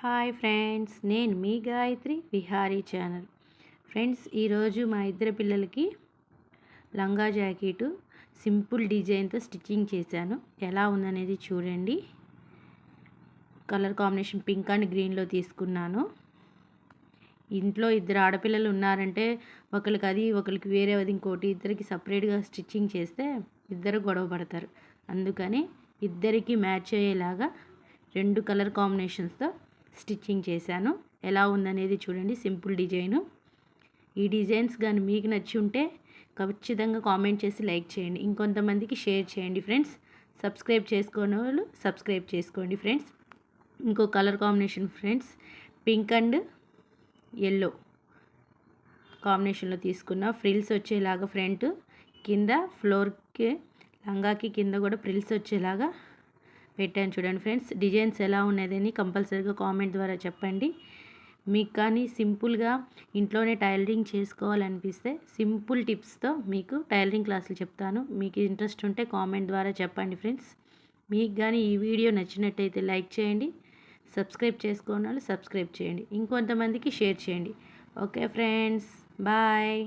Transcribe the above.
Hi friends నేను మీ Gayatri Vihari channel. Friends ఈరోజు మా ఇద్దరు పిల్లలకి లంగా జాకెట్ సింపుల్ డిజైన్తో స్టిచ్చింగ్ చేశాను. ఎలా ఉందనేది చూడండి. కలర్ కాంబినేషన్ పింక్ అండ్ గ్రీన్లో తీసుకున్నాను. ఇంట్లో ఇద్దరు ఆడపిల్లలు ఉన్నారంటే ఒకరికి అది ఒకరికి వేరే అది ఇంకోటి ఇద్దరికి సపరేట్గా స్టిచ్చింగ్ చేస్తే ఇద్దరు గొడవ పడతారు. అందుకని ఇద్దరికి మ్యాచ్ అయ్యేలాగా రెండు కలర్ కాంబినేషన్స్తో స్టిచ్చింగ్ చేశాను. ఎలా ఉందనేది చూడండి సింపుల్ డిజైను. ఈ డిజైన్స్ కానీ మీకు నచ్చి ఉంటే ఖచ్చితంగా కామెంట్ చేసి లైక్ చేయండి. ఇంకొంతమందికి షేర్ చేయండి ఫ్రెండ్స్. సబ్స్క్రైబ్ చేసుకునే వాళ్ళు సబ్స్క్రైబ్ చేసుకోండి ఫ్రెండ్స్. ఇంకో colour combination friends pink and yellow కాంబినేషన్లో తీసుకున్న ఫ్రిల్స్ వచ్చేలాగా ఫ్రంట్ కింద ఫ్లోర్కి లంగాకి కింద కూడా ఫ్రిల్స్ వచ్చేలాగా పెట్టాను చూడండి ఫ్రెండ్స్. డిజైన్స్ ఎలా ఉన్నదని కంపల్సరీగా కామెంట్ ద్వారా చెప్పండి. మీకు కానీ సింపుల్గా ఇంట్లోనే టైలరింగ్ చేసుకోవాలనిపిస్తే సింపుల్ టిప్స్తో మీకు టైలరింగ్ క్లాసులు చెప్తాను. మీకు ఇంట్రెస్ట్ ఉంటే కామెంట్ ద్వారా చెప్పండి ఫ్రెండ్స్. మీకు కానీ ఈ వీడియో నచ్చినట్టయితే లైక్ చేయండి. సబ్స్క్రైబ్ చేసుకోని వాళ్ళు సబ్స్క్రైబ్ చేయండి. ఇంకొంతమందికి షేర్ చేయండి. Okay friends. బాయ్.